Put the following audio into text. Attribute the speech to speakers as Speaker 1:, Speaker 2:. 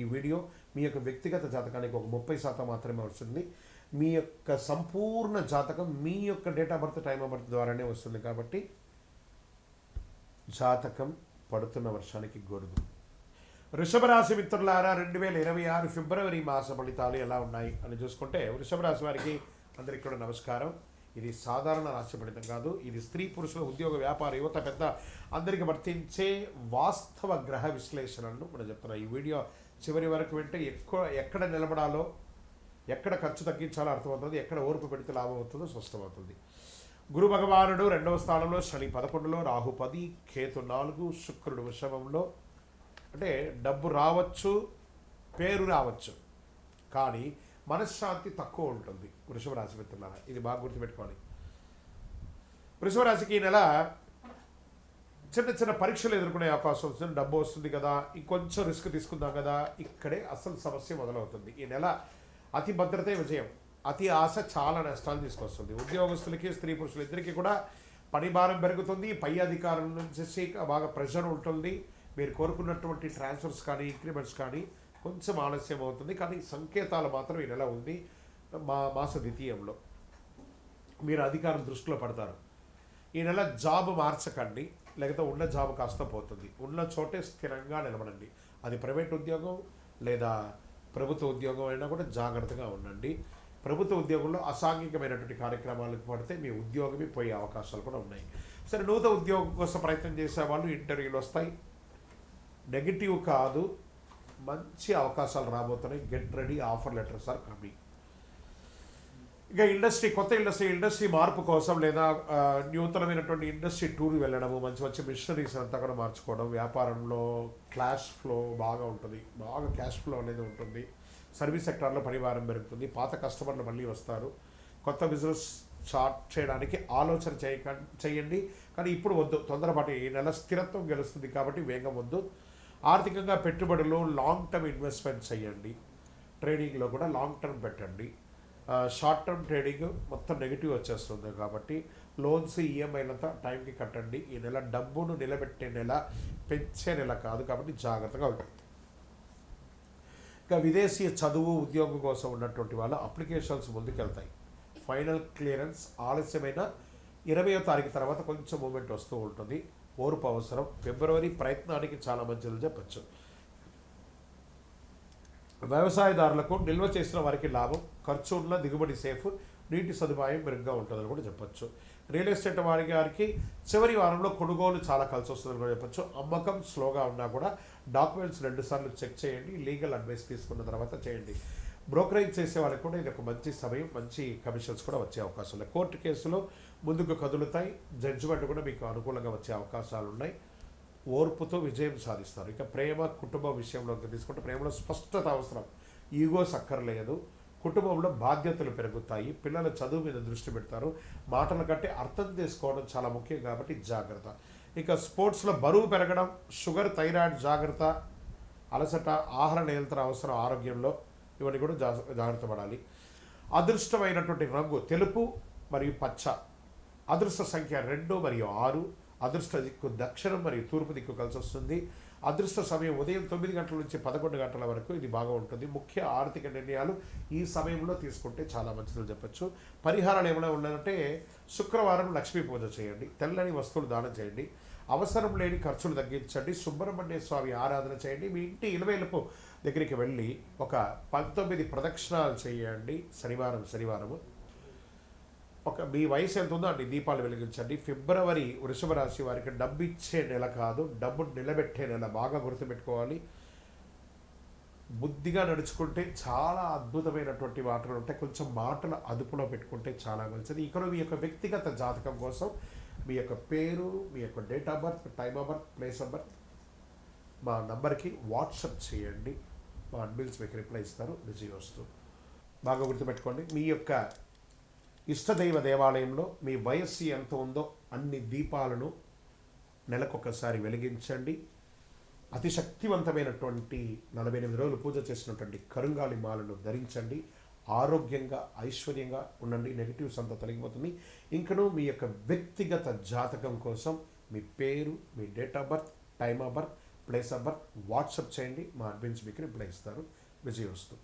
Speaker 1: ఈ వీడియో మీ యొక్క వ్యక్తిగత జాతకానికి ఒక ముప్పై శాతం మాత్రమే వస్తుంది. మీ యొక్క సంపూర్ణ జాతకం మీ యొక్క date of birth time of birth ద్వారానే వస్తుంది కాబట్టి జాతకం పడుతున్న వర్షానికి గొడుగు వృషభరాశి మిత్రులారా రెండు వేల ఇరవై ఆరు ఫిబ్రవరి మాస ఫలితాలు ఎలా ఉన్నాయి అని చూసుకుంటే వృషభరాశి వారికి అందరికీ కూడా నమస్కారం. ఇది సాధారణ రాశి ఫలితం కాదు. ఇది స్త్రీ పురుషుల ఉద్యోగ వ్యాపార యువత పెద్ద అందరికి వర్తించే వాస్తవ గ్రహ విశ్లేషణను మనం చెప్తున్నాం. ఈ వీడియో చివరి వరకు వింటే ఎక్కువ ఎక్కడ నిలబడాలో ఎక్కడ ఖర్చు తగ్గించాలో అర్థమవుతుంది ఎక్కడ ఓర్పు పెడితే లాభం అవుతుందో స్పష్టమవుతుంది. గురు భగవానుడు రెండవ స్థానంలో శని పదకొండులో రాహు పది కేతు నాలుగు శుక్రుడు వృషభంలో. అంటే డబ్బు రావచ్చు పేరు రావచ్చు కానీ మనశ్శాంతి తక్కువ ఉంటుంది వృషభ రాశి మిత్రులారా. ఇది బాగా గుర్తుపెట్టుకోవాలి. వృషభ రాశికి ఈ నెల చిన్న చిన్న పరీక్షలు ఎదుర్కొనే అవకాశం వస్తుంది. డబ్బు వస్తుంది కదా ఇంకొంచెం రిస్క్ తీసుకుందాం కదా ఇక్కడే అసలు సమస్య మొదలవుతుంది. ఈ నెల అతి భద్రతే విజయం అతి ఆశ చాలా నష్టాలు తీసుకొస్తుంది. ఉద్యోగస్తులకి స్త్రీ పురుషులు ఇద్దరికి కూడా పని భారం పెరుగుతుంది. పై అధికారుల నుంచి బాగా ప్రెషర్ ఉంటుంది. మీరు కోరుకున్నటువంటి ట్రాన్స్ఫర్స్ కానీ ఇంక్రిమెంట్స్ కానీ కొంచెం ఆలస్యం అవుతుంది. కానీ సంకేతాలు మాత్రం ఈ నెల ఉంది. మా మాస ద్వితీయంలో. మీరు అధికారం దృష్టిలో పడతారు. ఈ నెల జాబ్ మార్చకండి లేకపోతే ఉన్న జాబ్ కాస్త పోతుంది. ఉన్న చోటే స్థిరంగా నిలబడండి. అది ప్రైవేట్ ఉద్యోగం లేదా ప్రభుత్వ ఉద్యోగం అయినా కూడా జాగ్రత్తగా ఉండండి. ప్రభుత్వ ఉద్యోగంలో అసాంఘికమైనటువంటి కార్యక్రమాలకు పడితే మీ ఉద్యోగమే పోయే అవకాశాలు కూడా ఉన్నాయి. సరే నూతన ఉద్యోగం కోసం ప్రయత్నం చేసే వాళ్ళు ఇంటర్వ్యూలు వస్తాయి. నెగిటివ్ కాదు మంచి అవకాశాలు రాబోతున్నాయి. Get ready offer letters are coming ఇక ఇండస్ట్రీ కొత్త ఇండస్ట్రీ ఇండస్ట్రీ మార్పు కోసం లేదా నూతనమైనటువంటి ఇండస్ట్రీ టూర్ వెళ్ళడము మంచి మంచి మిషనరీస్ అంతా కూడా మార్చుకోవడం వ్యాపారంలో క్లాష్ ఫ్లో బాగా ఉంటుంది. బాగా క్యాష్ ఫ్లో అనేది ఉంటుంది. సర్వీస్ సెక్టార్లో పరివారం పెరుగుతుంది. పాత కస్టమర్లు మళ్ళీ వస్తారు. కొత్త బిజినెస్ స్టార్ట్ చేయడానికి ఆలోచన చేయక చేయండి. కానీ ఇప్పుడు వద్దు. తొందరపాటు ఈ నెల స్థిరత్వం గెలుస్తుంది కాబట్టి వేగం వద్దు. ఆర్థికంగా పెట్టుబడులు లాంగ్ టర్మ్ ఇన్వెస్ట్మెంట్ చేయండి. ట్రేడింగ్లో కూడా లాంగ్ టర్మ్ పెట్టండి. షార్ట్ టర్మ్ ట్రేడింగ్ మొత్తం నెగిటివ్ వచ్చేస్తుంది కాబట్టి లోన్స్ ఈఎంఐలంతా టైంకి కట్టండి. ఈ నెల డబ్బును నిలబెట్టే నెల పెంచే నెల కాదు కాబట్టి జాగ్రత్తగా ఉంటుంది ఇంకా విదేశీ చదువు ఉద్యోగం కోసం ఉన్నటువంటి వాళ్ళ అప్లికేషన్స్ ముందుకెళ్తాయి. ఫైనల్ క్లియరెన్స్ ఆలస్యమైన ఇరవయో తారీఖు తర్వాత కొంచెం మూమెంట్ వస్తూ ఉంటుంది. ఓర్పు అవసరం. ఫిబ్రవరి ప్రయత్నానికి చాలా మంచిది చెప్పచ్చు. వ్యవసాయదారులకు నిల్వ చేసిన వారికి లాభం ఖర్చు ఉన్న దిగుబడి సేఫ్ నీటి సదుపాయం మెరుగ్గా ఉంటుందని కూడా చెప్పొచ్చు. రియల్ ఎస్టేట్ వారి గారికి చివరి వారంలో కొనుగోలు చాలా కలిసి వస్తుందని కూడా చెప్పొచ్చు. అమ్మకం స్లోగా ఉన్నా కూడా డాక్యుమెంట్స్ రెండుసార్లు చెక్ చేయండి లీగల్ అడ్వైస్ తీసుకున్న తర్వాత చేయండి. బ్రోకరేజ్ చేసే వాళ్ళకి కూడా ఇది ఒక మంచి సమయం మంచి కమిషన్స్ కూడా వచ్చే అవకాశం ఉన్నాయి కోర్టు కేసులో ముందుకు కదులుతాయి జడ్జిమెంట్ కూడా మీకు అనుకూలంగా వచ్చే అవకాశాలు ఉన్నాయి. ఓర్పుతో విజయం సాధిస్తారు. ఇక ప్రేమ కుటుంబ విషయంలో తీసుకుంటే ప్రేమలో స్పష్టత అవసరం. ఈగోస్ అక్కర్లేదు కుటుంబంలో బాధ్యతలు పెరుగుతాయి. పిల్లల చదువు మీద దృష్టి పెడతారు. మాటల కంటే అర్థం చేసుకోవడం చాలా ముఖ్యం కాబట్టి జాగ్రత్త. ఇక స్పోర్ట్స్లో బరువు పెరగడం షుగర్ థైరాయిడ్ జాగ్రత్త అలసట ఆహార నియంత్రణ అవసరం ఆరోగ్యంలో ఇవన్నీ కూడా జా జాగ్రత్త పడాలి. అదృష్టమైనటువంటి రంగు తెలుపు మరియు పచ్చ. అదృష్ట సంఖ్య రెండు మరియు ఆరు. అదృష్ట దిక్కు దక్షిణం మరియు తూర్పు దిక్కు కలిసి వస్తుంది. అదృష్ట సమయం ఉదయం తొమ్మిది గంటల నుంచి పదకొండు గంటల వరకు ఇది బాగా ఉంటుంది. ముఖ్య ఆర్థిక నిర్ణయాలు ఈ సమయంలో తీసుకుంటే చాలా మంచిదని చెప్పచ్చు. పరిహారాలు ఏమైనా ఉన్నాయంటే శుక్రవారం లక్ష్మీ పూజ చేయండి. తెల్లని వస్తువులు దానం చేయండి. అవసరం లేని ఖర్చులు తగ్గించండి. సుబ్రహ్మణ్య స్వామి ఆరాధన చేయండి. మీ ఇంటి ఇలవేలుపు దగ్గరికి వెళ్ళి ఒక పంతొమ్మిది ప్రదక్షిణాలు చేయండి. శనివారం శనివారము. ఒక మీ వయసు ఎంత ఉందో అన్ని దీపాలు వెలిగించండి. ఫిబ్రవరి వృషభ రాశి వారికి డబ్బు ఇచ్చే నెల కాదు డబ్బు నిలబెట్టే నెల. బాగా గుర్తుపెట్టుకోవాలి. బుద్ధిగా నడుచుకుంటే చాలా అద్భుతమైనటువంటి మాటలు ఉంటాయి. కొంచెం మాటలు అదుపులో పెట్టుకుంటే చాలా మంచిది. ఇక్కడ మీ యొక్క వ్యక్తిగత జాతకం కోసం మీ యొక్క పేరు మీ యొక్క date of birth time of birth place of birth మా నంబర్కి వాట్సప్ చేయండి. మా అడ్మిన్స్ మీకు రిప్లై ఇస్తారు. బిజీ వస్తూ బాగా గుర్తుపెట్టుకోండి. మీ యొక్క ఇష్టదైవ దేవాలయంలో మీ వయస్సు ఎంత ఉందో అన్ని దీపాలను నెలకొకసారి వెలిగించండి. అతి శక్తివంతమైనటువంటి నలభై ఎనిమిది రోజులు పూజ చేసినటువంటి కరుంగాలి మాలను ధరించండి. ఆరోగ్యంగా ఐశ్వర్యంగా ఉండండి. నెగిటివ్స్ అంతా తొలగిపోతుంది. ఇంకను మీ యొక్క వ్యక్తిగత జాతకం కోసం మీ పేరు మీ date of birth time of birth place of birth WhatsApp చేయండి. మా అడ్మిన్స్ మీకు రిప్లై ఇస్తారు విజయ్ వస్తూ